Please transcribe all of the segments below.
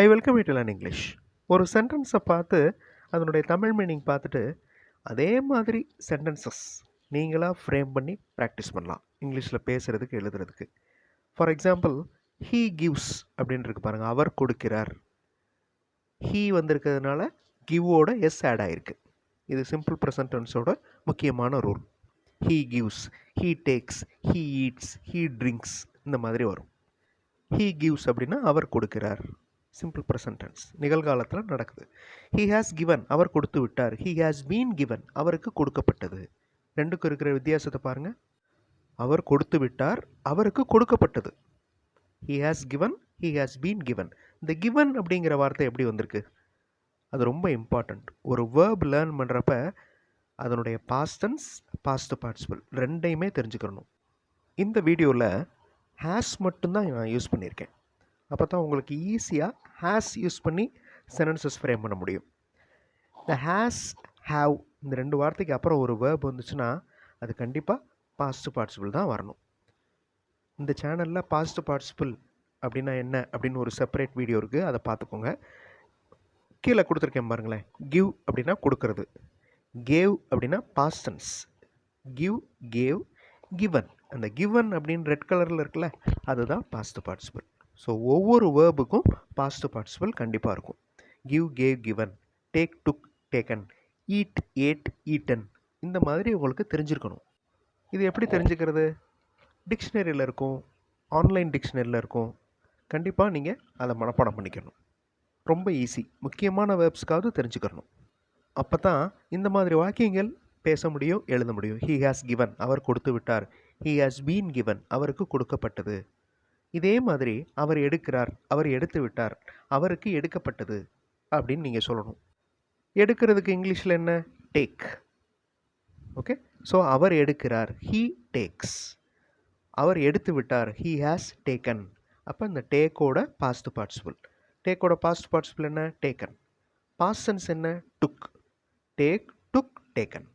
I welcome you to learn English ஒரு சென்டென்ஸை பார்த்து அதனுடைய தமிழ் மீனிங் பார்த்துட்டு அதே மாதிரி சென்டென்சஸ் நீங்களாக ஃப்ரேம் பண்ணி ப்ராக்டிஸ் பண்ணலாம். இங்கிலீஷில் பேசுகிறதுக்கு எழுதுறதுக்கு. ஃபார் எக்ஸாம்பிள் ஹீ கிவ்ஸ் அப்படின்னு இருக்கு பாருங்கள் அவர் கொடுக்கிறார். ஹீ வந்திருக்கிறதுனால கிவ்வோட எஸ் ஆட் ஆகிருக்கு இது சிம்பிள் ப்ரெசன்டென்ஸோட முக்கியமான rule he gives he takes he eats he drinks இந்த மாதிரி வரும். ஹீ கிவ்ஸ் அப்படின்னா அவர் கொடுக்கிறார். சிம்பிள் ப்ரெசன்டென்ஸ் நிகழ்காலத்தில் நடக்குது. ஹீ ஹாஸ் கிவன் அவர் கொடுத்து விட்டார். ஹீ ஹாஸ் பீன் கிவன் அவருக்கு கொடுக்கப்பட்டது. ரெண்டுக்கும் இருக்கிற வித்தியாசத்தை பாருங்கள் அவர் கொடுத்து விட்டார் அவருக்கு கொடுக்கப்பட்டது. He has given he has been given இந்த கிவன் அப்படிங்கிற வார்த்தை எப்படி வந்திருக்கு? அது ரொம்ப இம்பார்ட்டண்ட் ஒரு வேர்ப் லேர்ன் பண்ணுறப்ப அதனுடைய பாஸ்டன்ஸ் பாஸ்ட் பார்ட்ஸ்பிள் ரெண்டையுமே தெரிஞ்சுக்கணும். இந்த வீடியோவில் ஹேஸ் மட்டும்தான் நான் யூஸ் பண்ணியிருக்கேன். அப்போ தான் உங்களுக்கு ஈஸியாக ஹேஸ் யூஸ் பண்ணி சென்டென்சஸ் ஃப்ரேம் பண்ண முடியும். இந்த ஹேஸ் ஹாவ் இந்த ரெண்டு வார்த்தைக்கு அப்புறம் ஒரு வேர்ப் வந்துச்சுன்னா அது கண்டிப்பாக பாஸ்ட் பார்ட்டிசிபிள் தான் வரணும். இந்த சேனலில் பாஸ்ட் பார்ட்டிசிபிள் அப்படின்னா என்ன அப்படின்னு ஒரு செப்பரேட் வீடியோ இருக்குது அதை பார்த்துக்கோங்க. கீழே கொடுத்துருக்கேன் பாருங்களேன். கிவ் அப்படின்னா கொடுக்கறது. கேவ் அப்படின்னா past tense give gave given அந்த கிவன் அப்படின்னு ரெட் கலரில் இருக்குல்ல அதுதான் பாஸ்ட் பார்ட்டிசிபிள் ஸோ ஒவ்வொரு வேர்புக்கும் பாஸ்ட் பார்ட்டிசிபிள் கண்டிப்பாக இருக்கும். Give gave given take took taken eat ate eaten இந்த மாதிரி உங்களுக்கு தெரிஞ்சிருக்கணும். இது எப்படி தெரிஞ்சுக்கிறது? டிக்ஷனரியில் இருக்கும். ஆன்லைன் டிக்ஷனரியில் இருக்கும். கண்டிப்பாக நீங்கள் அதை மனப்பாடம் பண்ணிக்கணும். ரொம்ப ஈஸி முக்கியமான வேர்ப்ஸ்க்காவது தெரிஞ்சுக்கணும். அப்போ தான் இந்த மாதிரி வாக்கியங்கள் பேச முடியும் எழுத முடியும். ஹீ ஹாஸ் கிவன் அவர் கொடுத்து விட்டார். ஹீ ஹாஸ் பீன் கிவன் அவருக்கு கொடுக்கப்பட்டது. இதே மாதிரி அவர் எடுக்கிறார் அவர் எடுத்து விட்டார் அவருக்கு எடுக்கப்பட்டது அப்படின்னு நீங்கள் சொல்லணும். எடுக்கிறதுக்கு இங்கிலீஷில் என்ன? டேக் ஓகே ஸோ அவர் எடுக்கிறார் ஹீ டேக்ஸ் அவர் எடுத்து விட்டார் ஹீ ஹாஸ் டேக்கன் அப்போ இந்த டேக்கோட பாஸ்ட் பார்ட்டிசிபிள் டேக்கோட பாஸ்ட் பார்ட்டிசிபிள் என்ன? டேக்கன் பாஸ்டன்ஸ் என்ன? Took take took taken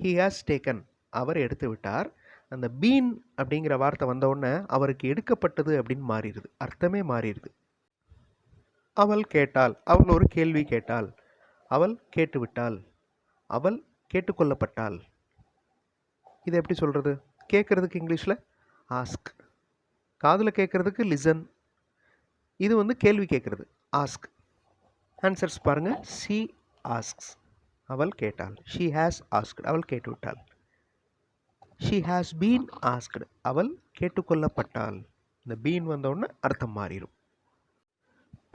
he has taken அவர் எடுத்து விட்டார் அந்த பீன் அப்படிங்கிற வார்த்தை வந்தவுடனே அவருக்கு எடுக்கப்பட்டது அப்படின்னு மாறிடுது. அர்த்தமே மாறிடுது. அவள் கேட்டாள். அவள் ஒரு கேள்வி கேட்டாள். அவள் கேட்டுவிட்டாள். அவள் கேட்டுக்கொள்ளப்பட்டாள். இதை எப்படி சொல்கிறது கேட்குறதுக்கு இங்கிலீஷில் ஆஸ்க் காதில் கேட்குறதுக்கு லிசன் இது வந்து கேள்வி கேட்குறது. ஆஸ்க் ஆன்சர்ஸ் பாருங்கள் சி ஆஸ்க்ஸ் அவள் கேட்டாள். ஷீ ஹேஸ் ஆஸ்க் அவள் கேட்டுவிட்டாள். ஷீ ஹாஸ் பீன் ஆஸ்க்டு அவள் கேட்டுக்கொள்ளப்பட்டாள். இந்த பீன் வந்தவுடனே அர்த்தம் மாறிடும்.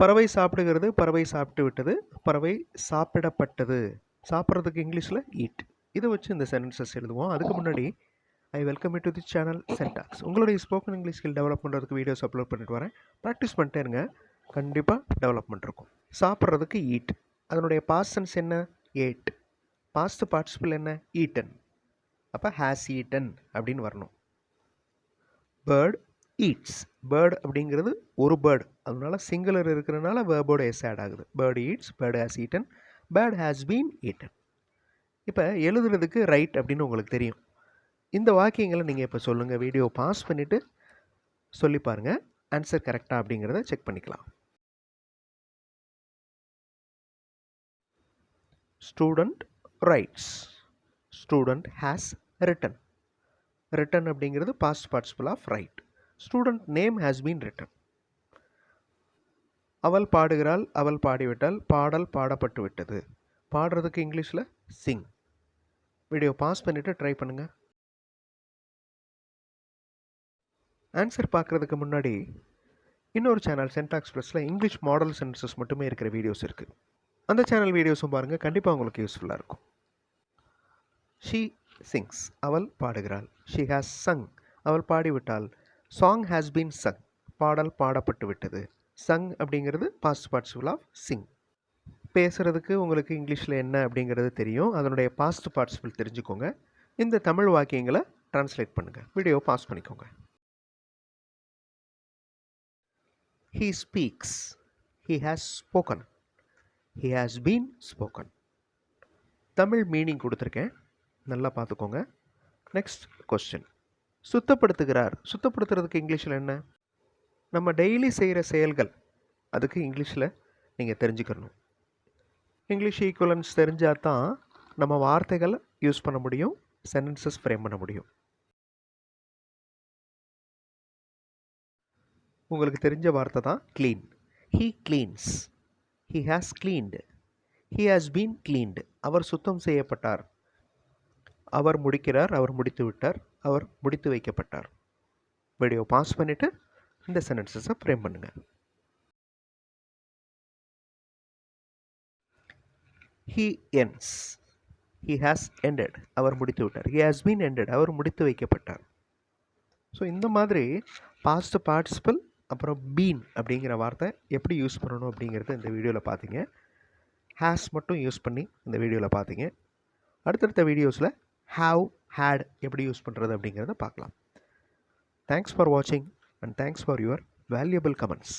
பறவை சாப்பிடுகிறது பறவை சாப்பிட்டு விட்டது பறவை சாப்பிடப்பட்டது. சாப்பிட்றதுக்கு இங்கிலீஷில் ஈட் இதை வச்சு இந்த சென்டென்சஸ் எழுதுவோம். அதுக்கு முன்னாடி I welcome to the channel Syntax உங்களுடைய ஸ்போக்கன் இங்கிலீஷ் ஸ்கில் டெவலப் பண்ணுறதுக்கு வீடியோஸ் அப்லோட் பண்ணிட்டு வரேன். ப்ராக்டிஸ் பண்ணிட்டே இருங்க. கண்டிப்பாக டெவலப்மெண்ட் இருக்கும் சாப்பிட்றதுக்கு ஈட் அதனுடைய பாஸ்டன்ஸ் என்ன? ஏட் பாஸ்ட் பார்ட்டிசிபிள் என்ன? ஈட்டன் அப்போ ஹேஸ் ஈட்டன் அப்படின்னு வரணும். பேர்ட் ஈட்ஸ் பேர்டு அப்படிங்கிறது ஒரு பேர்டு அதனால சிங்குலர் இருக்கிறனால வேர்போட எஸ் ஆட் ஆகுது. Bird eats bird has eaten bird has been eaten இப்போ எழுதுறதுக்கு ரைட் அப்படின்னு உங்களுக்கு தெரியும். இந்த வாக்கியங்களை நீங்கள் இப்போ சொல்லுங்கள் வீடியோ பாஸ் பண்ணிவிட்டு சொல்லி பாருங்கள் ஆன்சர் கரெக்டாக அப்படிங்கிறத செக் பண்ணிக்கலாம். Student writes student has written written அப்படிங்கிறது past participle of write student name has been written அவள் பாடுகிறாள் அவள் பாடிவிட்டால் பாடல் பாடப்பட்டு விட்டது பாடுறதுக்கு இங்கிலீஷில் சிங் வீடியோ பாஸ் பண்ணிவிட்டு ட்ரை பண்ணுங்கள் ஆன்சர் பார்க்குறதுக்கு முன்னாடி இன்னொரு சேனல் சென்டாக்ஸ் ப்ளஸில் இங்கிலீஷ் மாடல் சென்டென்சஸ் மட்டுமே இருக்கிற வீடியோஸ் இருக்குது அந்த சேனல் வீடியோஸும் பாருங்கள் கண்டிப்பாக உங்களுக்கு யூஸ்ஃபுல்லாக இருக்கும். ஷீ சிங்ஸ் அவள் பாடுகிறாள். ஷி ஹாஸ் சங் அவள் பாடிவிட்டாள். சாங் ஹாஸ் பீன் சங் பாடல் பாடப்பட்டு விட்டது சங் அப்படிங்கிறது பாஸ்ட் பார்ட்டிசிபிள் ஆஃப் சிங் பேசுகிறதுக்கு உங்களுக்கு இங்கிலீஷில் என்ன அப்படிங்கிறது தெரியும். அதனுடைய பாஸ்ட் பார்ட்டிசிபிள் தெரிஞ்சுக்கோங்க. இந்த தமிழ் வாக்கியங்களை ட்ரான்ஸ்லேட் பண்ணுங்கள் வீடியோ பாஸ் பண்ணிக்கோங்க. He speaks he has spoken he has been spoken Tamil meaning கொடுத்துருக்கேன். நல்லா பார்த்துக்கோங்க. நெக்ஸ்ட் கொஸ்டின் சுத்தப்படுத்துகிறார். சுத்தப்படுத்துறதுக்கு இங்கிலீஷில் என்ன? நம்ம டெய்லி செய்கிற செயல்கள். அதுக்கு இங்கிலீஷில் நீங்கள் தெரிஞ்சுக்கணும். இங்கிலீஷ் ஈக்குவலன்ஸ் தெரிஞ்சால் தான் நம்ம வார்த்தைகளை யூஸ் பண்ண முடியும் சென்டென்சஸ் ஃப்ரேம் பண்ண முடியும். உங்களுக்கு தெரிஞ்ச வார்த்தை தான் clean he cleans he has cleaned he has been cleaned அவர் சுத்தம் செய்யப்பட்டார். அவர் முடிக்கிறார் அவர் முடித்து விட்டார் அவர் முடித்து வைக்கப்பட்டார். வீடியோ பாஸ் பண்ணிவிட்டு இந்த சென்டென்சஸை ஃப்ரேம் பண்ணுங்கள் he ends he has ended அவர் முடித்து விட்டார். ஹி ஹாஸ் பீன் எண்டட் அவர் முடித்து வைக்கப்பட்டார். ஸோ இந்த மாதிரி பாஸ்ட் பார்ட்டிசிபல் அப்புறம் பீன் அப்படிங்கிற வார்த்தை எப்படி யூஸ் பண்ணணும் அப்படிங்கிறது இந்த வீடியோவில் பார்த்தீங்க ஹேஸ் மட்டும் யூஸ் பண்ணி இந்த வீடியோவில் பார்த்தீங்க அடுத்தடுத்த வீடியோஸில் ஹாவ் ஹேட் எப்படி யூஸ் பண்ணுறது அப்படிங்கிறத பார்க்கலாம். தேங்க்ஸ் ஃபார் வாட்சிங் and thanks for your valuable comments